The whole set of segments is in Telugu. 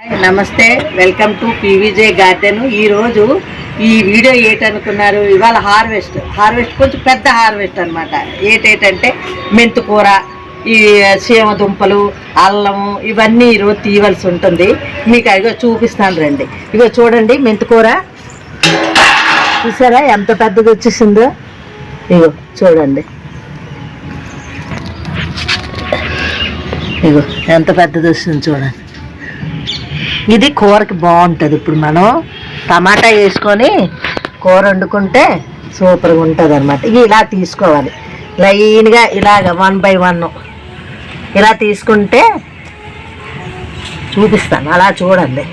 నమస్తే. Welcome to PVJ garden. ఈరోజు ఈ వీడియో ఏటనుకున్నారు? ఇవాళ హార్వెస్ట్. హార్వెస్ట్ కొంచెం పెద్ద హార్వెస్ట్ అనమాట ఏటేటంటే మెంతుకూర ఈ సీమ దుంపలు అల్లము ఇవన్నీ ఈరోజు తీయవలసి ఉంటుంది. మీకు అదిగో చూపిస్తాను రండి. ఇగో చూడండి మెంతుకూర చూసారా? ఎంత పెద్దది వచ్చేసిందో? ఇగో చూడండి. ఇగో ఎంత పెద్దది వచ్చింది చూడండి. ఇది కూరకి బాగుంటుంది. ఇప్పుడు మనం టమాటా వేసుకొని కూర వండుకుంటే సూపర్గా ఉంటుంది అనమాట ఇది ఇలా తీసుకోవాలి. లైన్గా ఇలాగ వన్ బై వన్ ఇలా తీసుకుంటే చూపిస్తాను. అలా చూడండి.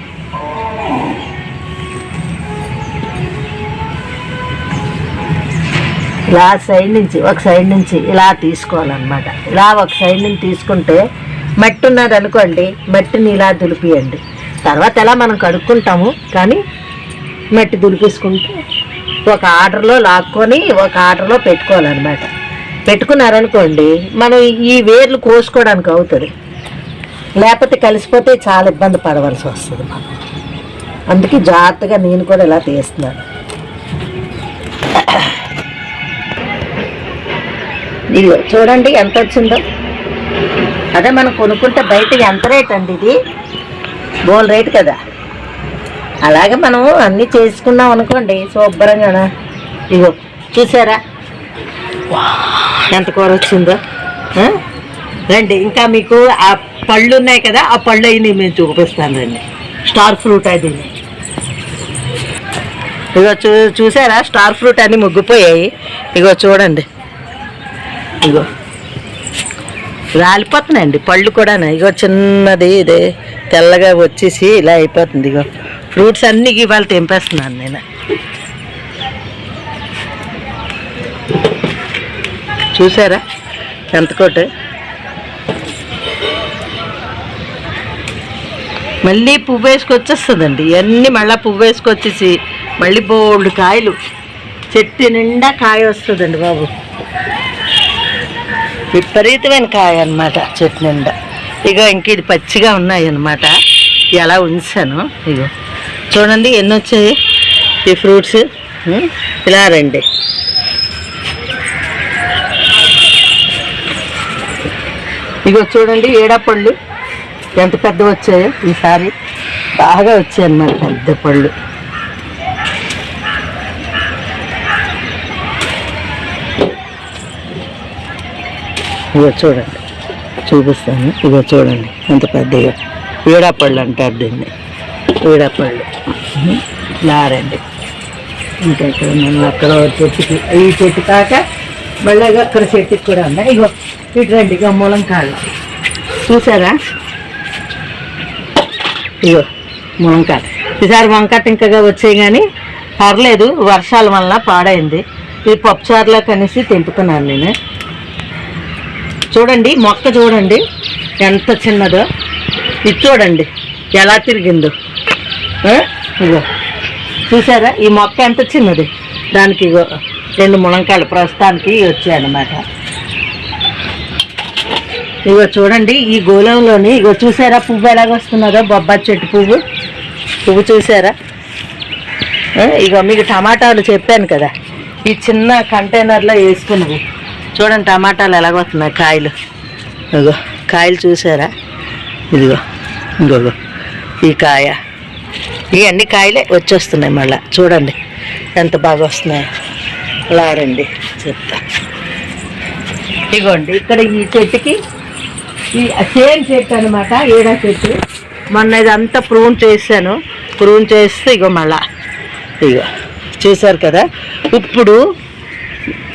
ఇలా సైడ్ నుంచి ఒక సైడ్ నుంచి ఇలా తీసుకోవాలన్నమాట. ఇలా ఒక సైడ్ నుంచి తీసుకుంటే మట్టి ఉన్నది అనుకోండి మట్టిని ఇలా దులిపియండి. తర్వాత ఎలా మనం కడుక్కుంటాము కానీ మట్టి దులిపేసుకుంటే ఒక ఆర్డర్లో లాక్కొని ఒక ఆర్డర్లో పెట్టుకోవాలన్నమాట. పెట్టుకున్నారనుకోండి మనం ఈ వేర్లు కోసుకోవడానికి అవుతుంది. లేకపోతే కలిసిపోతే చాలా ఇబ్బంది పడవలసి వస్తుంది మనం అందుకే జాగ్రత్తగా నేను కూడా ఇలా తీస్తున్నాను. ఇదిగో చూడండి ఎంత వచ్చిందో. అదే మనం కొనుక్కుంటే బయట ఎంత రేట్ అండి ఇది? బోల్ రేట్ కదా. అలాగే మనం అన్నీ చేసుకున్నాం అనుకోండి శుభ్రంగా ఇగో చూసారా? ఎంత కూర వచ్చిందో. రండి ఇంకా మీకు ఆ పళ్ళు ఉన్నాయి కదా ఆ పళ్ళు అవి మేము చూపిస్తాను రండి. స్టార్ ఫ్రూట్ అది. ఇగో చూ చూసారా? స్టార్ ఫ్రూట్ అన్నీ ముగ్గిపోయాయి. ఇగో చూడండి. ఇగో. రాలిపోతున్నాయండి. పళ్ళు కూడా ఇగో చిన్నది ఇది. తెల్లగా వచ్చేసి ఇలా అయిపోతుంది. ఇగో ఫ్రూట్స్ అన్నీ ఇవాళ తెంపేస్తున్నాను నేను. చూసారా? ఎంత కోట? మళ్ళీ పువ్వు వేసుకొచ్చేస్తుందండి. ఇవన్నీ మళ్ళీ పువ్వు వేసుకొచ్చేసి మళ్ళీ బోల్డ్ కాయలు. చెట్టు నిండా కాయ వస్తుందండి బాబు. విపరీతమైన కాయ అన్నమాట చెట్టు నిండా. ఇగో ఇంక ఇది పచ్చిగా ఉన్నాయి అన్నమాట. ఎలా ఉంచాను ఇగో. చూడండి ఎన్ని వచ్చాయి ఈ ఫ్రూట్స్? ఇలా రండి. ఇగో చూడండి ఏడాపళ్ళు. ఎంత పెద్ద వచ్చాయో ఈసారి. బాగా వచ్చాయి అన్నమాట పెద్ద పళ్ళు. ఇగో చూడండి. చూపిస్తాను. ఇగో చూడండి. ఎంత పెద్దగా. ఈడపళ్ళు అంటారు దీన్ని. వీడాపళ్ళు లారండి ఇంకా ఇక్కడ మనం అక్కడ చెట్టుకి ఈ చెట్టు కాక మళ్ళీ అక్కడ చెట్టుకి కూడా ఉన్నాయి ఇగో ఇటు రండి. ఇగో ములంకాళ్ళు చూసారా? ఇగో ములంకాయ ఈసారి వంకాయ ఇంకా వచ్చాయి కానీ పర్లేదు. వర్షాల వల్ల పాడైంది. ఈ పప్పుచారులో కనేసి తెంపుతున్నాను నేను. చూడండి మొక్క చూడండి. ఎంత చిన్నదో. ఇది చూడండి ఎలా తిరిగిందో. ఇగో చూసారా? ఈ మొక్క ఎంత చిన్నది? దానికి ఇగో రెండు మునంకాయలు ప్రస్తుతానికి వచ్చాయన్నమాట. ఇగో చూడండి ఈ గోళంలోని ఇగో చూసారా? పువ్వు ఎలాగొస్తున్నదో బొబ్బా బొబ్బాయి చెట్టు పువ్వు. పువ్వు చూసారా? ఇగో మీకు టమాటాలు చెప్పాను కదా. ఈ చిన్న కంటైనర్లో వేసుకున్నవి. చూడండి టమాటాలు ఎలాగ వస్తున్నాయి కాయలు. ఇగో కాయలు చూసారా? ఇదిగో ఇంకొక ఈ కాయ. ఇవన్నీ కాయలే వచ్చేస్తున్నాయి మళ్ళా. చూడండి ఎంత బాగా వస్తున్నాయి. అలా రండి చెప్తా. ఇదిగోండి ఇక్కడ ఈ చెట్టుకి ఈ సేమ్ చెట్టు అనమాట ఏడా చెట్టు. మొన్న ఇదంతా ప్రూన్ చేశాను. ప్రూన్ చేస్తే ఇగో మళ్ళా. ఇగో చూసారు కదా? ఇప్పుడు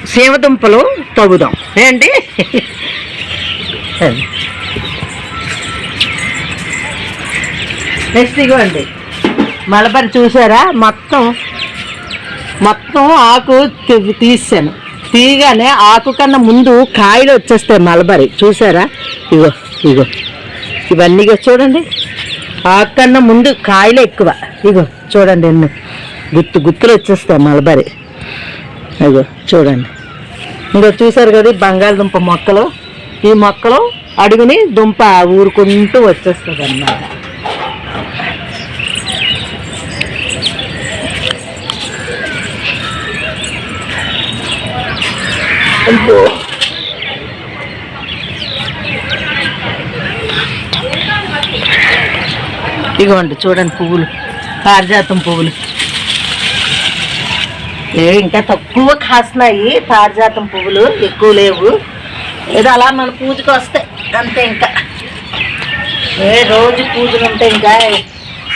సీమదుంపలు తగుదాం ఏంటి? నెక్స్ట్ ఇగోండి. మలబరి చూసారా? మొత్తం మొత్తం ఆకు తీ- తీసాను. తీయగానే ఆకు కన్నా ముందు కాయలు వచ్చేస్తాయి మలబరి. చూసారా? ఇగో ఇగో. ఇవన్నీ చూడండి. ఆకు కన్నా ముందు కాయలే ఎక్కువ. ఇగో చూడండి ఎన్ని గుత్తు గుత్తులు వచ్చేస్తాయి మలబరి. అదిగో చూడండి. ఇంకో చూసారు కదా బంగాళదుంప మొక్కలు? ఈ మొక్కలు అడుగుని దుంప ఊరుకుంటూ వచ్చేస్తుంది అన్నమాట ఇగోండి చూడండి పువ్వులు. పారిజాతం పువ్వులు. ఏ ఇంకా తక్కువ కాస్తున్నాయి. పారిజాతం పువ్వులు ఎక్కువ లేవు. ఏదో అలా మన పూజకు వస్తాయి. అంతే ఇంకా. ఏ రోజు పూజలు ఉంటాయి ఇంకా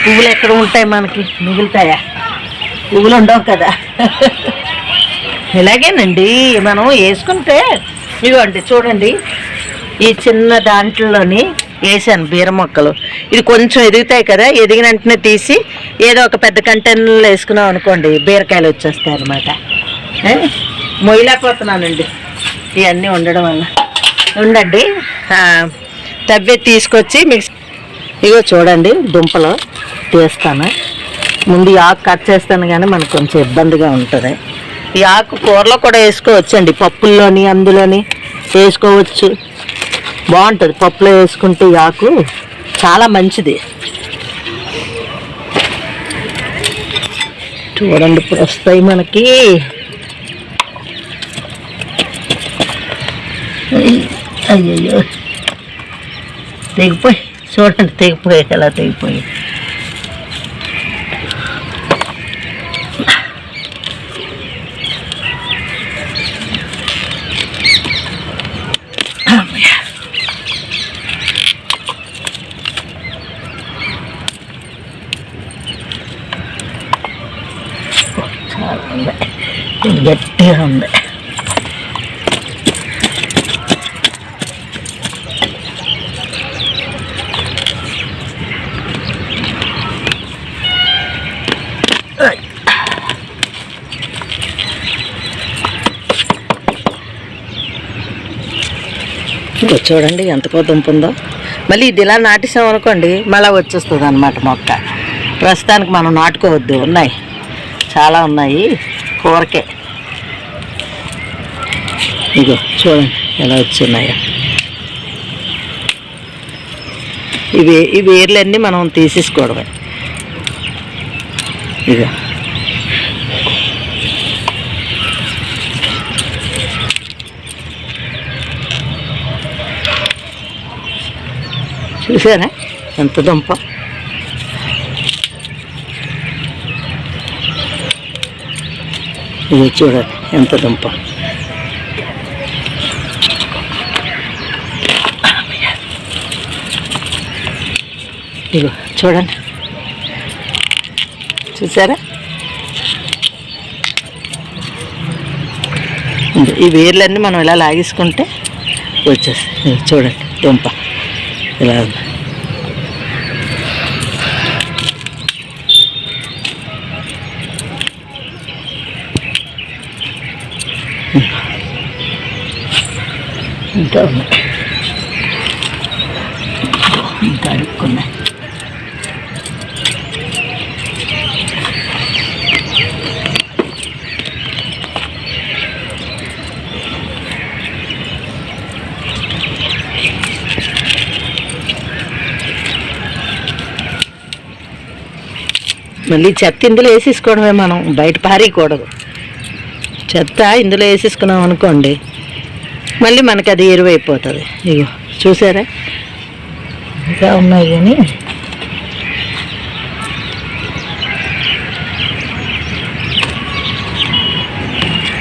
పువ్వులు ఎక్కడ ఉంటాయి మనకి? మిగులుతాయా? పువ్వులు ఉండవు కదా. ఇలాగేనండి. మనం వేసుకుంటే ఇవ్వండి చూడండి. ఈ చిన్న దాంట్లోని వేసాను బీర మొక్కలు. ఇది కొంచెం ఎదుగుతాయి కదా ఎదిగిన వెంటనే తీసి ఏదో ఒక పెద్ద కంటైనర్లో వేసుకున్నాం అనుకోండి బీరకాయలు వచ్చేస్తాయి అనమాట మొయ్యలేకపోతున్నానండి. ఇవన్నీ ఉండడం వల్ల. ఉండండి. తవ్వే తీసుకొచ్చి మిక్స్ ఇగో చూడండి దుంపలు తీస్తాను. ముందు ఆకు కట్ చేస్తాను కానీ మనకు కొంచెం ఇబ్బందిగా ఉంటుంది. ఈ ఆకు కూరలో కూడా వేసుకోవచ్చండి. పప్పుల్లోని అందులోని వేసుకోవచ్చు. బాగుంటుంది. పప్పులో వేసుకుంటే ఆకు చాలా మంచిది. చూడండి ఇప్పుడు వస్తాయి మనకి. అయ్యయ్యో. తెగిపోయి. చూడండి తెగిపోయి ఎలా తెగిపోయి. గట్టిగా ఉంది. చూడండి ఎంత దుంప ఉందో. మళ్ళీ ఇది ఇలా నాటేసాం అనుకోండి మళ్ళీ వచ్చేస్తుంది అనమాట మొక్క. ప్రస్తుతానికి మనం నాటుకోవద్దు ఉన్నాయి. చాలా ఉన్నాయి కూరకే. ఇగో చూడండి ఎలా వచ్చున్నాయో ఇవి ఈ వేర్లన్నీ మనం తీసేసుకోవడమే. ఇగో. చూసారా? ఎంత దుంప. ఇది చూడండి ఎంత దుంప. ఇగో చూడండి. చూసారా? ఈ వేర్లన్నీ మనం ఇలా లాగేసుకుంటే వచ్చేస్తాయి. చూడండి దుంప. ఇలా ఉంది. ఇంకా ఉన్నాయి ఇంకా మళ్ళీ చెత్త ఇందులో వేసేసుకోవడమే మనం బయట పారేయకూడదు. చెత్త ఇందులో వేసేసుకున్నాం అనుకోండి మళ్ళీ మనకి అది ఎరువైపోతుంది. ఇగో చూసారా? ఇంకా ఉన్నాయి కానీ.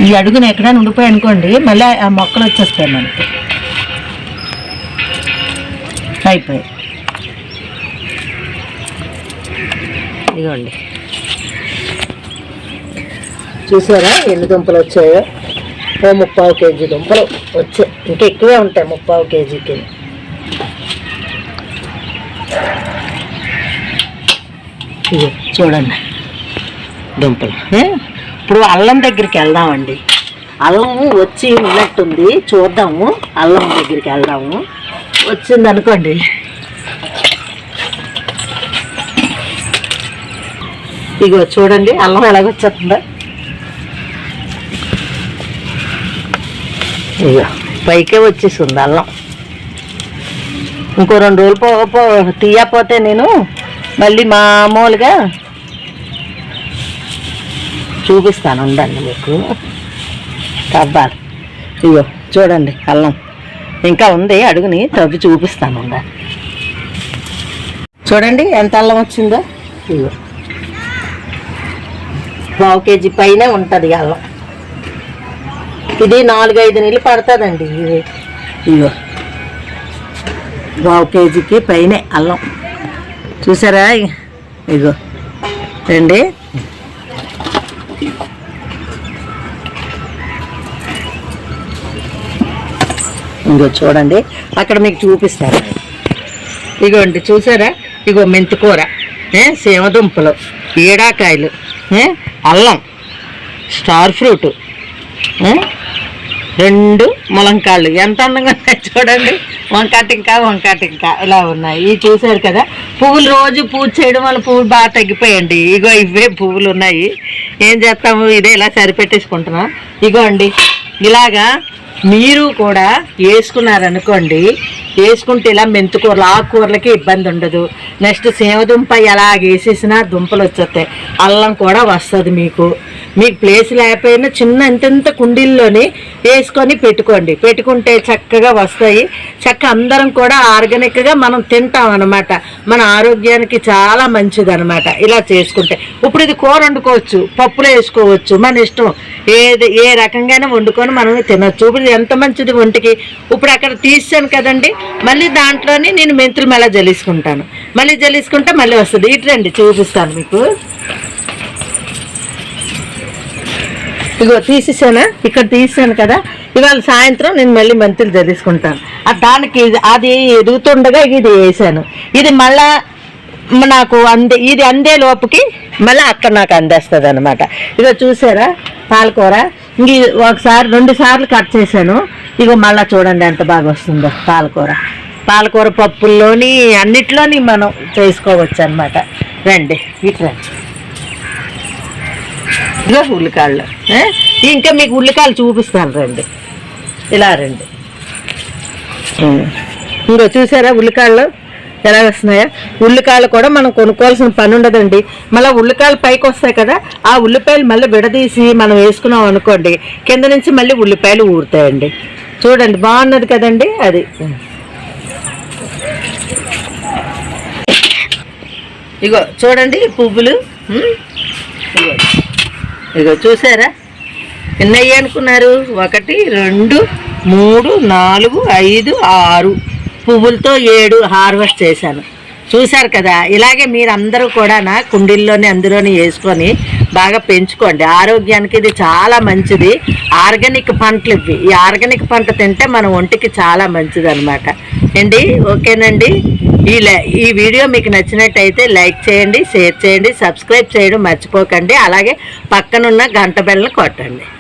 ఈ అడుగున ఎక్కడైనా ఉండిపోయి అనుకోండి మళ్ళీ ఆ మొక్కలు వచ్చేస్తాయి మనకి. అయిపోయాయి. ఇదిగోండి. చూసారా ఎన్ని దుంపలు వచ్చాయో? ఓ ముప్పావు కేజీ దుంపలు వచ్చాయి. ఇంకా ఎక్కువే ఉంటాయి ముప్పావు కేజీకి. ఇదిగో చూడండి దుంపలు? ఇప్పుడు అల్లం దగ్గరికి వెళ్దామండి. అల్లం వచ్చి ఉన్నట్టుంది. చూద్దాము. అల్లం దగ్గరికి వెళ్దాము. వచ్చింది ఇగో చూడండి అల్లం ఎలాగొచ్చేస్తుందో ఇగో పైకే వచ్చేసింది అల్లం. ఇంకో రెండు రోజులు పో పో తీయకపోతే నేను మళ్ళీ మామూలుగా చూపిస్తాను ఉండండి మీకు. కవ్వాలి ఇగో చూడండి అల్లం. ఇంకా ఉంది అడుగుని తవ్వి చూపిస్తాను ఉందా. చూడండి ఎంత అల్లం వచ్చిందో. ఇగో. పావు కేజీ పైనే ఉంటుంది అల్లం. ఇది నాలుగైదు నీళ్ళు పడుతుందండి ఇది. ఇగో పావు కేజీకి పైనే అల్లం. చూసారా? ఇగో రండి. ఇంకో చూడండి. అక్కడ మీకు చూపిస్తారు ఇగోండి చూసారా? ఇగో మెంతికూర సేమదుంపలు సీమదుంపలు ఈడాకాయలు అల్లం స్టార్ ఫ్రూట్ రెండు ములంకాళ్ళు ఎంత అందంగా ఉన్నాయి చూడండి. వంకాటింకా వంకాటింకా. ఇలా ఉన్నాయి. ఇవి చూసారు కదా? పువ్వులు రోజు పూజ చేయడం వల్ల పువ్వులు బాగా తగ్గిపోయండి. ఇగో ఇవే పువ్వులు ఉన్నాయి. ఏం చేస్తాము? ఇదే ఇలా సరిపెట్టేసుకుంటున్నాం. ఇగో అండి ఇలాగా మీరు కూడా వేసుకున్నారనుకోండి వేసుకుంటే ఇలా మెంతుకూరలు ఆకుకూరలకి ఇబ్బంది ఉండదు. నెక్స్ట్ సేవదుంప ఎలా వేసేసినా దుంపలు వచ్చేస్తాయి. అల్లం కూడా వస్తుంది మీకు. మీకు ప్లేస్ లేకపోయినా చిన్న ఎంతెంత కుండీల్లోనే వేసుకొని పెట్టుకోండి. పెట్టుకుంటే చక్కగా వస్తాయి. చక్క అందరం కూడా ఆర్గానిక్గా మనం తింటాం అనమాట మన ఆరోగ్యానికి చాలా మంచిది అనమాట ఇలా చేసుకుంటే. ఇప్పుడు ఇది కూర వండుకోవచ్చు పప్పులో వేసుకోవచ్చు మన ఇష్టం. ఏది ఏ రకంగానే వండుకొని మనం తినొచ్చు. ఇప్పుడు ఎంత మంచిది ఒంటికి? ఇప్పుడు అక్కడ తీసాను కదండి. మళ్ళీ దాంట్లోనే నేను మెంతులు మెల్ల జల్లిసుకుంటాను. మళ్ళీ జల్లిసుకుంటే మళ్ళీ వస్తుంది. ఇటు రండి చూపిస్తాను మీకు. ఇగో తీసేసానా? ఇక్కడ తీసాను కదా. ఇవాళ సాయంత్రం నేను మళ్ళీ మెంతులు తెలుసుకుంటాను ఆ దానికి ఇది- అది ఎదుగుతుండగా ఇది వేసాను. ఇది మళ్ళా నాకు అందే ఇది అందే లోపుకి మళ్ళీ అక్కడ నాకు అందేస్తుంది అనమాట ఇగో చూసారా? పాలకూర. ఇంక ఒకసారి రెండు సార్లు కట్ చేశాను. ఇగో మళ్ళీ చూడండి ఎంత బాగా వస్తుందో పాలకూర. పాలకూర పప్పుల్లోని అన్నిట్లోని మనం చేసుకోవచ్చు అనమాట రండి ఇటు రండి. ఇదిగో ఉల్లికాళ్ళు. ఇంకా మీకు ఉల్లికాయలు చూపిస్తాను రండి. ఇలా రండి. ఇంకో చూసారా ఉల్లికాళ్ళు? ఎలా వస్తున్నాయా? ఉల్లికాయలు కూడా మనం కొనుక్కోవాల్సిన పని ఉండదండి. మళ్ళీ ఉల్లికాయలు పైకి వస్తాయి కదా ఆ ఉల్లిపాయలు మళ్ళీ విడదీసి మనం వేసుకున్నాం అనుకోండి కింద నుంచి మళ్ళీ ఉల్లిపాయలు ఊరుతాయండి. చూడండి బాగున్నది కదండి అది. ఇగో చూడండి పువ్వులు. ఇగో చూసారా? ఎన్ని అనుకున్నారు? ఒకటి రెండు మూడు నాలుగు ఐదు ఆరు. పువ్వులతో ఏడు హార్వెస్ట్ చేశాను. చూశారు కదా? ఇలాగే మీరు అందరూ కూడా నా కుండీల్లోనే అందులోనే వేసుకొని బాగా పెంచుకోండి. ఆరోగ్యానికి ఇది చాలా మంచిది. ఆర్గానిక్ పంటలు ఇవి. ఈ ఆర్గానిక్ పంట తింటే మన ఒంటికి చాలా మంచిది అనమాట అండి ఓకేనండి? ఈ ఈ వీడియో మీకు నచ్చినట్టయితే లైక్ చేయండి షేర్ చేయండి సబ్స్క్రైబ్ చేయడం మర్చిపోకండి. అలాగే పక్కనున్న గంట బెల్లను కొట్టండి.